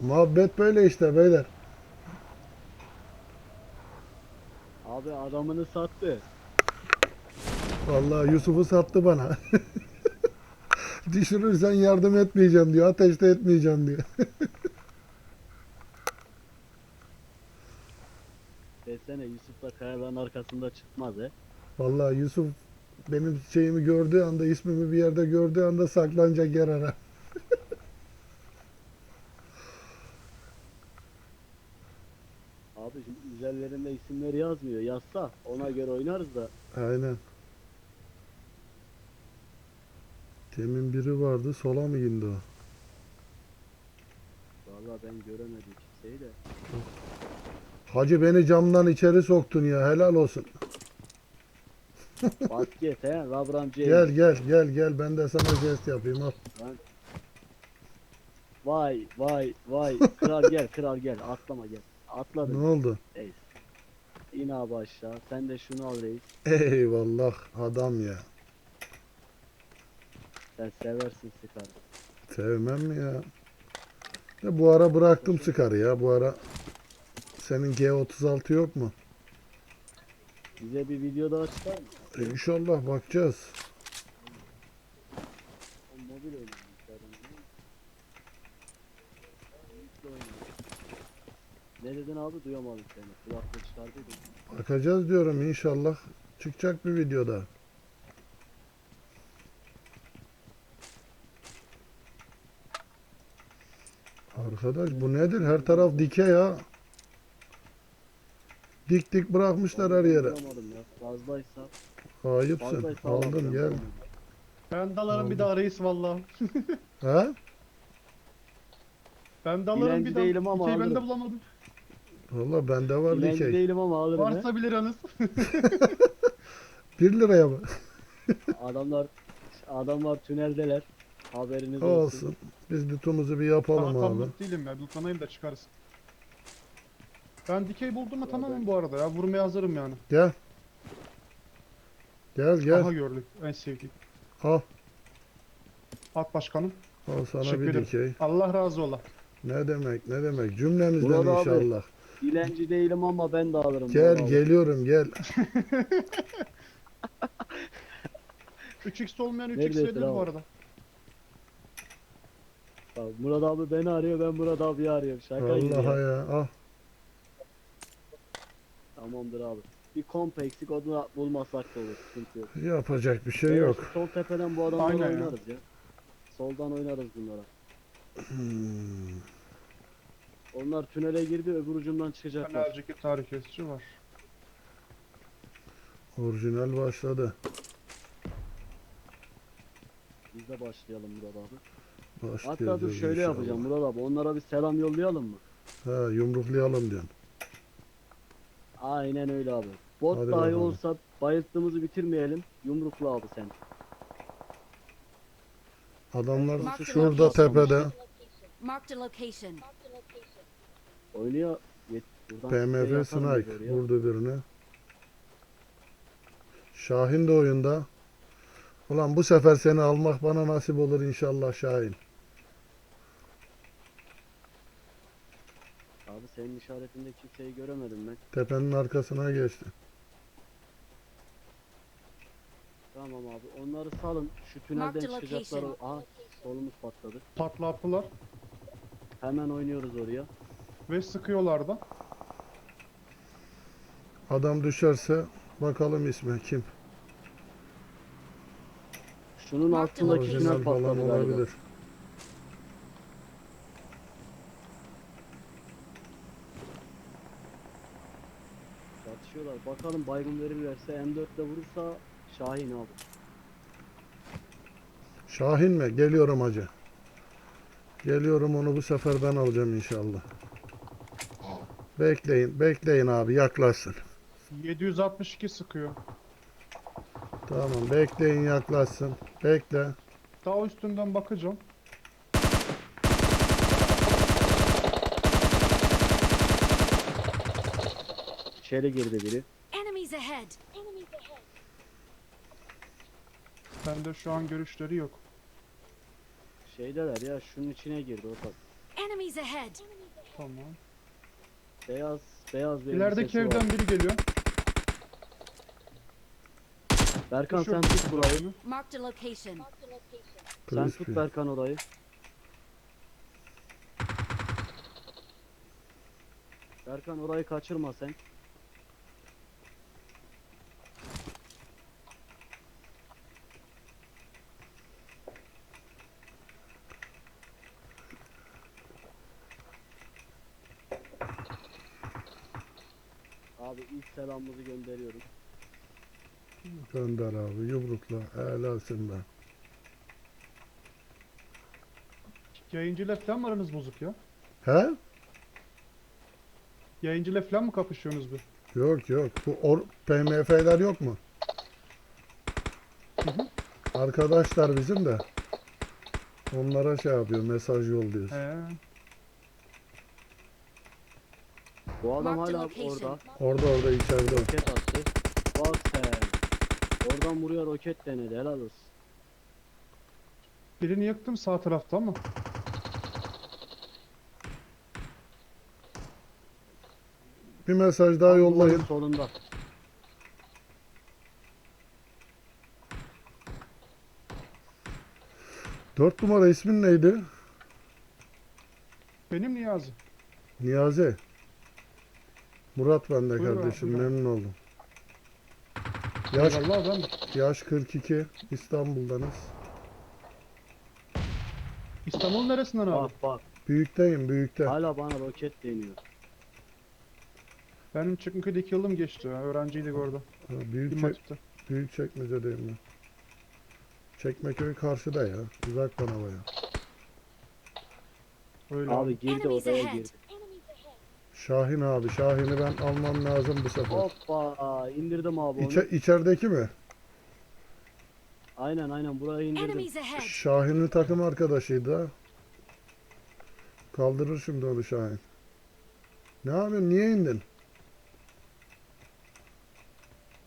Muhabbet böyle işte beyler. Abi adamını sattı. Vallahi Yusuf'u sattı bana. Düşürürsen yardım etmeyeceğim diyor. Ateşte etmeyeceğim diyor. Desene Yusuf da kayaların arkasında çıkmaz he. Vallahi Yusuf benim şeyimi gördüğü anda, ismimi bir yerde gördüğü anda saklanacak yer arar. Abi üzerlerinde isimleri yazmıyor. Yazsa ona göre oynarız da. Aynen. Temin biri vardı. Sola mı indi o? Vallahi ben göremedim kimseyi de. Hacı beni camdan içeri soktun ya. Helal olsun. Basket he. Rabram James. Gel gel gel gel. Ben de sana jest yapayım. Al. Vay vay vay. Kral gel kral gel. Atlama gel. Ne Atladın. oldu? Reis. İn abi aşağı. Sen de şunu al reis. Eyvallah adam ya. Sen seversin sıkarı. Sevmem mi ya? De bu ara bıraktım sıkarı ya. Bu ara senin G36 yok mu? Bize bir video daha çıkar mı? E, İnşallah bakacağız. O mobil oynuyor. Birlikte oynuyor. Ne dedin abi duyamadım seni. Kulaklığı çıkardıydın. Bakacağız diyorum inşallah. Çıkacak bir videoda. Arkadaş bu nedir? Her taraf dike ya. Dik dik bırakmışlar her yere. Duyamadım ya. Fazlaysa. Ayıpsın. Fazlaysa Aldın alacağım. gel. Ben dalarım bir daha reis valla. Ha? Ben dalarım bir değilim ama Dikeyi ben de alırım. bulamadım. Valla bende var Dilenci dikey. değilim ama alırım he. Varsa bilir anız. 1 liraya mı? Adamlar adamlar tüneldeler. Haberiniz olsun. Olsun. Biz bütümümüzü bir yapalım Daha tam abi. değilim ya. Lootlanayım da çıkarız. Ben dikey buldum mu tamamım bu arada ya. Vurmaya hazırım yani. Gel. Gel gel. Aha gördük. En sevdiğim. Al. At başkanım. Al sana Teşekkür bir ederim. dikey. Allah razı ola. Ne demek ne demek. Cümlemizden Murat abi, inşallah. Dilenci değilim ama ben de alırım. Gel abi. geliyorum gel. 3x olmayan 3x Neredesin bu abi? arada. Bak, Murat abi beni arıyor ben Murat abi arıyorum. Şaka gibi Vallahi ya. ya. Al. Tamamdır abi. Bir komp eksik onu bulmasak da olur. Sıkıntı yok. Yapacak bir şey Evet, yok. Sol tepeden bu adamları Aynen ya. oynarız ya. Soldan oynarız bunlara. Hmm. Onlar tünele girdi öbür ucundan çıkacaklar. Fenercikli tarih kesici var. Orijinal başladı. Biz de başlayalım Murat abi. Başlayacağız Hatta dur şöyle inşallah. yapacağım Murat abi. Onlara bir selam yollayalım mı? Ha yumruklayalım diyorsun. Aynen öyle abi. Bot Hadi dahi bakalım. olsa bayılttığımızı bitirmeyelim. Yumrukla abi sen. Adamlar Mark the şurada location. tepede. Marked a location. Oynuyor. Yet buradan şey PMF yaparım Snipe vurdu birini. Şahin de oyunda. Ulan bu sefer seni almak bana nasip olur inşallah Şahin. Abi senin işaretinde kimseyi göremedim ben. Tepenin arkasına geçti. Tamam abi onları salın. Şu tünelden the çıkacaklar. location. Aha solumuz patladı. Patlattılar Hemen oynuyoruz oraya. Ve sıkıyorlar da. Adam düşerse bakalım ismi kim? Şunun altındaki Orijinal falan patladı galiba. olabilir. Tartışıyorlar. Bakalım baygın verirlerse M4 ile vurursa Şahin abi. Şahin mi? Geliyorum hacı. Geliyorum onu bu sefer ben alacağım inşallah. Bekleyin, bekleyin abi yaklaşsın. 762 sıkıyor. Tamam, bekleyin yaklaşsın. Bekle. Daha üstünden bakacağım. İçeri girdi biri. Enemies ahead. Bende şu an görüşleri yok. Şeydeler ya şunun içine girdi o taraf. Enemies ahead. Tamam. Beyaz, beyaz bir İlerideki elbisesi var. evden biri geliyor. Berkan Şu- sen tut burayı. Marked a location. Sen tut Berkan orayı. Berkan orayı kaçırma sen. Abi ilk selamımızı gönderiyorum. Gönder abi yumrukla. Helalsin be. Yayıncıyla falan mı aranız bozuk ya? He? Yayıncıyla falan mı kapışıyorsunuz bir? Yok yok. Bu or PMF'ler yok mu? Hı hı. Arkadaşlar bizim de. Onlara şey yapıyor. Mesaj yolluyoruz. He. Bu adam Marked hala location. orada. Orada orada içeride. o. Roket attı. Bak sen. Oradan buraya roket denedi. Helal olsun. Birini yaktım sağ tarafta ama. Bir mesaj daha yollayın. duvarın Solunda. Dört numara ismin neydi? Benim Niyazi. Niyazi. Murat ben de Buyur kardeşim. abi. Memnun oldum. Yaş, Vallahi ben de. yaş 42. İstanbul'danız. İstanbul neresinden abi? Bak bak. Büyükteyim büyükte. Hala bana roket deniyor. Benim Çıkınköy'de iki yılım geçti. ya. Öğrenciydik orada. Ha, büyük, çek, Hatip'te. büyük çekmecedeyim ben. Çekmeköy karşıda ya. Uzak bana baya. Öyle abi. Abi girdi Enemies odaya ahead. girdi. Şahin abi. Şahin'i ben almam lazım bu sefer. Hoppa indirdim abi onu. İçe, içerideki mi? Aynen aynen buraya indirdim. Enemies ahead. Şahin'in takım arkadaşıydı ha. Kaldırır şimdi onu Şahin. Ne yapıyorsun? Niye indin?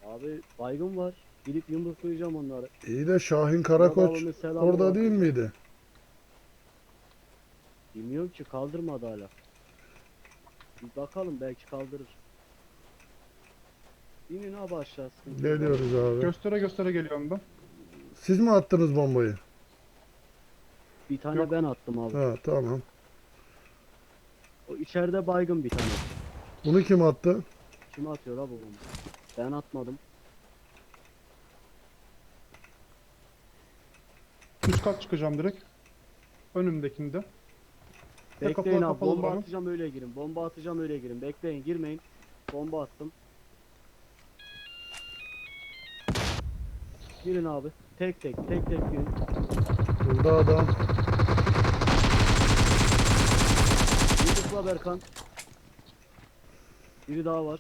Abi baygın var. Gidip yumruklayacağım onları. İyi de Şahin Karakoç orada var. değil miydi? Bilmiyorum ki kaldırmadı hala. Bir bakalım belki kaldırır. İnin abi aşağı. sıkıntı yok. Geliyoruz abi. Göstere göstere geliyorum ben. Siz mi attınız bombayı? Bir tane Yok. ben attım abi. Ha tamam. O içeride baygın bir tane. Bunu kim attı? Kim atıyor abi bunu? Ben atmadım. Üst kat çıkacağım direkt. Önümdekinde. Bekleyin kapılar abi kapalı bomba buranın. atacağım öyle girin. Bomba atacağım öyle girin. Bekleyin girmeyin. Bomba attım. Girin abi. Tek tek tek tek girin. Burada adam. Yusuf'la Berkan. Biri daha var.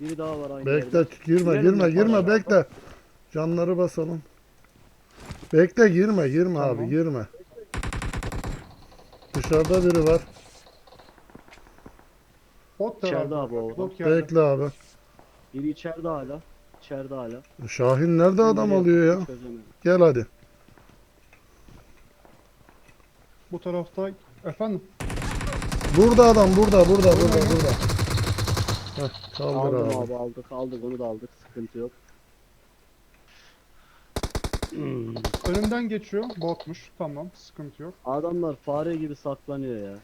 Biri daha var aynı yerde. Bekle girme Girelim girme mi? girme Tamam. bekle. Canları basalım. Bekle girme girme abi girme. Dışarıda biri var. Bot da İçeride var. abi o. Bot geldi. Bekle abi. Biri içeride hala. İçeride hala. Şahin nerede adam Nereye alıyor ya? çözemedim. Gel hadi. Bu tarafta efendim Burada adam burada burada burada burada. Heh, kaldır Aldım abi. abi aldık aldık onu da aldık. Sıkıntı yok. Hmm. önümden geçiyor. Botmuş. Tamam. Sıkıntı yok. Adamlar fare gibi saklanıyor ya.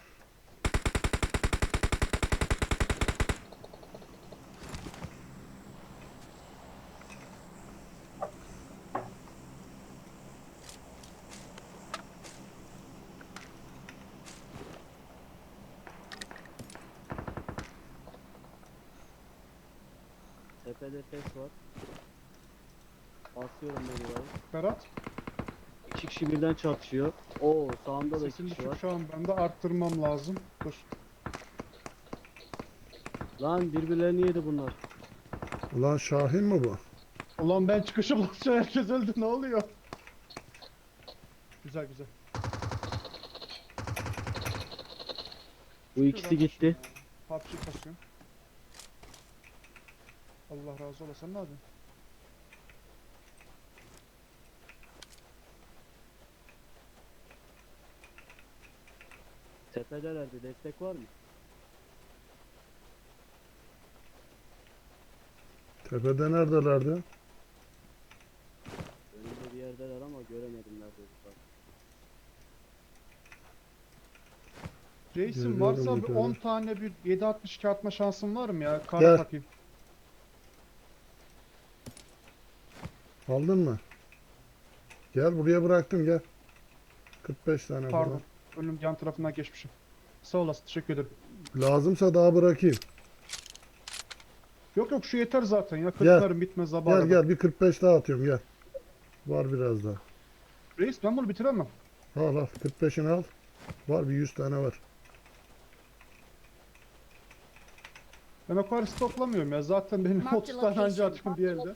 Tepede ses var. Basıyorum ben burayı. Berat. İki kişi birden çatışıyor. Oo sağımda da iki kişi var. şu an. Ben de arttırmam lazım. Dur. Lan birbirlerini yedi bunlar. Ulan Şahin mi bu? Ulan ben çıkışı buldukça herkes öldü. Ne oluyor? Güzel güzel. Bu ikisi gitti. PUBG kasıyor. Allah razı olasın. Ne yapıyorsun? Tepedelerdi destek var mı? Tepede neredelerdi? Önümde bir yerdeler ama göremedim nerede olduklarını. Reisim Görüyorum varsa bir yukarıda. 10 tane bir 7.62 atma şansın var mı ya? Kar Gel. takayım. Aldın mı? Gel buraya bıraktım gel. 45 tane Pardon. Önüm yan tarafından geçmişim. Sağ olasın. Teşekkür ederim. Lazımsa daha bırakayım. Yok yok şu yeter zaten ya. Gel. Kırklarım bitmez Gel zabağına. gel bir 45 daha atıyorum gel. Var biraz daha. Reis ben bunu bitiremem. Al al 45'ini al. Var bir 100 tane var. Ben o kadar stoklamıyorum ya. Zaten benim Mark 30 the tane anca atıyorum bir elde.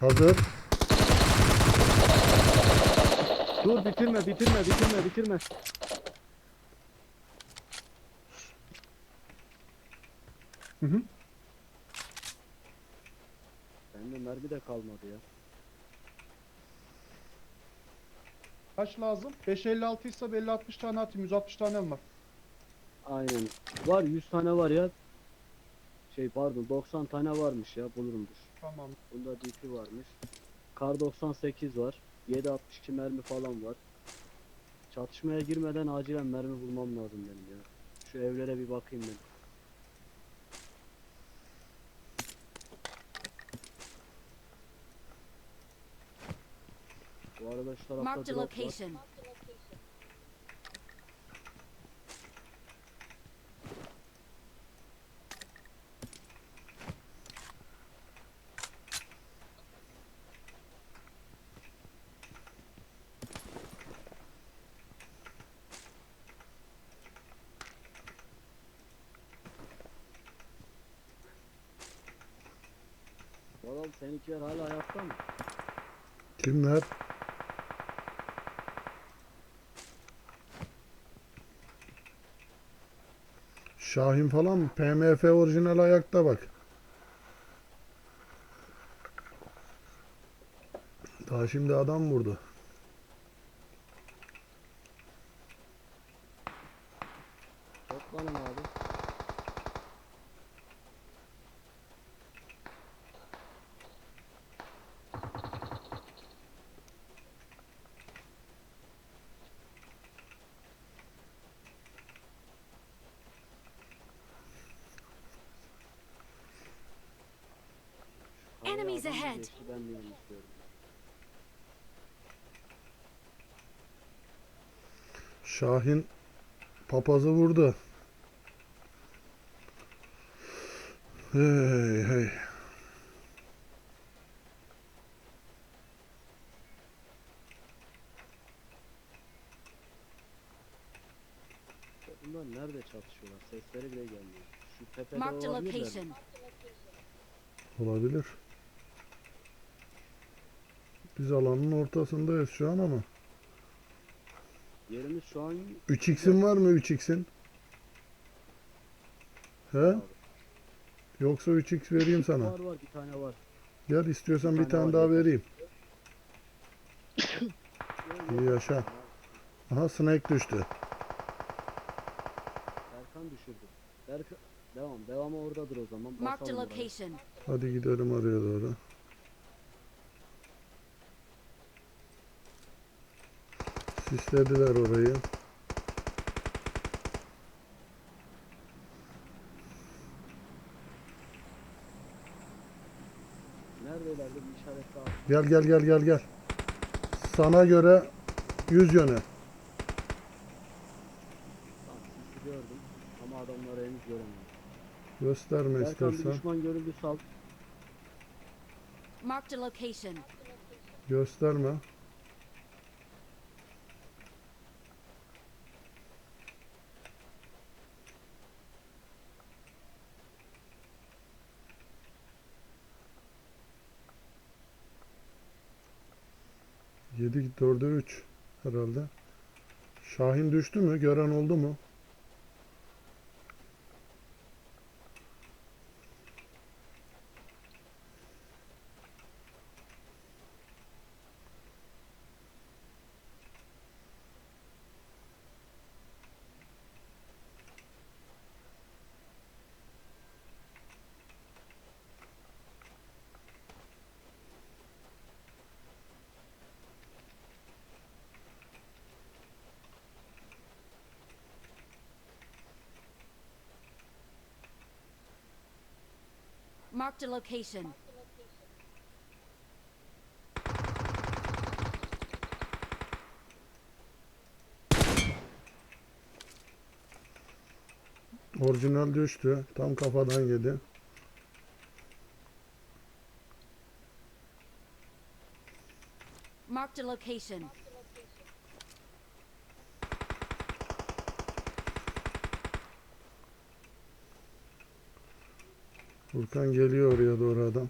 Hazır. Dur bitirme bitirme bitirme bitirme. Hı hı. Bende mermi de kalmadı ya. Kaç lazım? 556 ise 50-60 tane atayım. 160 tane var. Aynen. Var 100 tane var ya. Şey pardon 90 tane varmış ya bulurumdur. Tamam. Bunda DP varmış. Kar 98 var. 762 mermi falan var. Çatışmaya girmeden acilen mermi bulmam lazım benim ya. Şu evlere bir bakayım ben. Bu arada şu tarafta Marked a drop var. location. Seninkiler hala hayatta mı? Kimler? Şahin falan? PMF orijinal ayakta bak. Daha şimdi adam vurdu. Toplanın abi. Havaya Enemies adam mı ahead. geçti, Ben miyim istiyorum. Şahin papazı vurdu. Hey hey. Bunlar nerede çatışıyorlar? Sesleri bile gelmiyor. Şu tepede Marked a olabilirler mi? location. Olabilir. Biz alanın ortasındayız şu an ama. Yerimiz şu an 3x'in var mı 3x'in? He? Abi. Yoksa 3x vereyim sana. var var bir tane var. Gel istiyorsan Bir bir tane daha vereyim. İyi yaşa. Aha snake düştü. Berkan düşürdü. Berkan devam. Devamı oradadır o zaman. Basalım oraya. location. Hadi gidelim oraya doğru. Sislediler orayı. Neredelerdi bir işaret daha. Gel gel gel gel gel. Sana göre yüz gördüm. Ama adamları henüz göremiyorum. Gösterme Berkan bir istersen. düşman görüldü sal. Marked a location. Gösterme. Yedi dörde üç herhalde. Şahin düştü mü? Gören oldu mu? Marked a location. Orijinal düştü. Tam kafadan yedi. Marked a location. Furkan geliyor oraya doğru adam.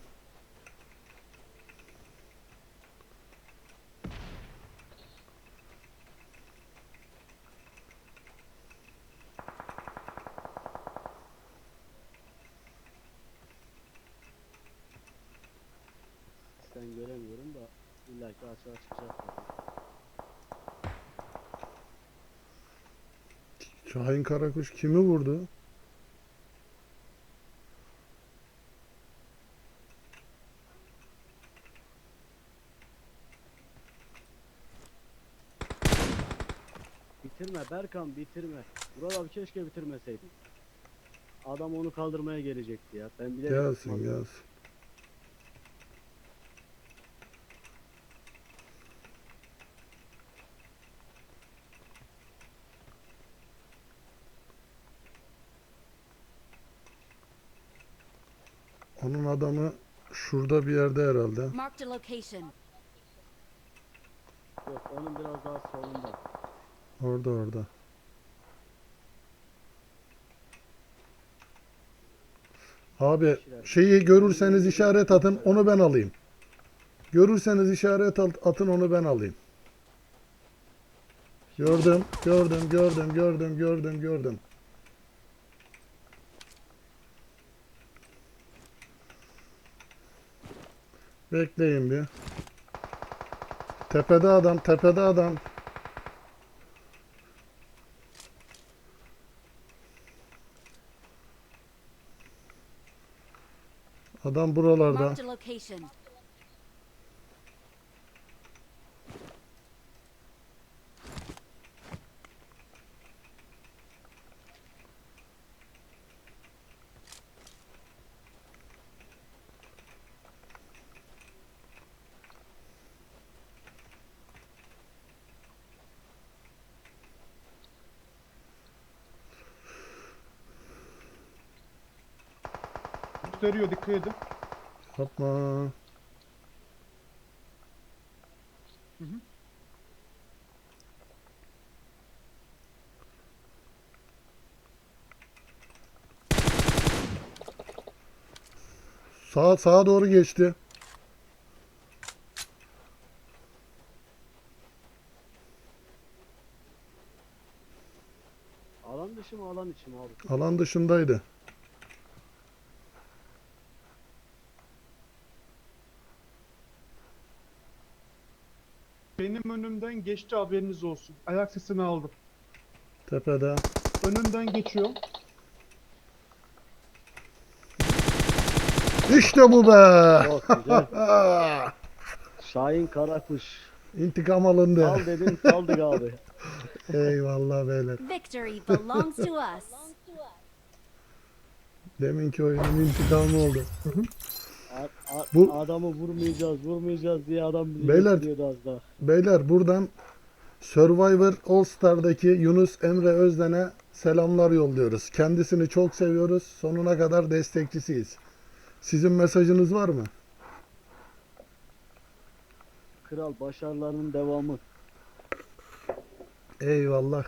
Sen göremiyorum da illa ki açığa çıkacak. Şahin Karakuş kimi vurdu? Bitirme Berkan bitirme. Vural abi keşke bitirmeseydin. Adam onu kaldırmaya gelecekti ya. Ben bile Gelsin gelsin. Onun adamı şurada bir yerde herhalde. Marked a location. Yok onun biraz daha solunda. Orada orada. Abi şeyi görürseniz işaret atın onu ben alayım. Görürseniz işaret at- atın onu ben alayım. Gördüm, gördüm, gördüm, gördüm, gördüm, gördüm. Bekleyin bir. Tepede adam, tepede adam. Adam buralarda. Gösteriyor dikkat edin. Yapma. Sağa sağa doğru geçti. Alan dışı mı alan içi mi abi? Alan dışındaydı. Benim önümden geçti haberiniz olsun. Ayak sesini aldım. Tepede. Önünden geçiyor. İşte bu be. Çok güzel. Şahin Karakuş. İntikam alındı. Al dedin saldık abi. Eyvallah beyler. Victory belongs to us. Deminki oyunun intikamı oldu. Bu- adamı vurmayacağız, vurmayacağız diye adam bizi Beyler- bekliyordu az daha. Beyler buradan Survivor All Star'daki Yunus Emre Özden'e selamlar yolluyoruz. Kendisini çok seviyoruz. Sonuna kadar destekçisiyiz. Sizin mesajınız var mı? Kral başarılarının devamı. Eyvallah.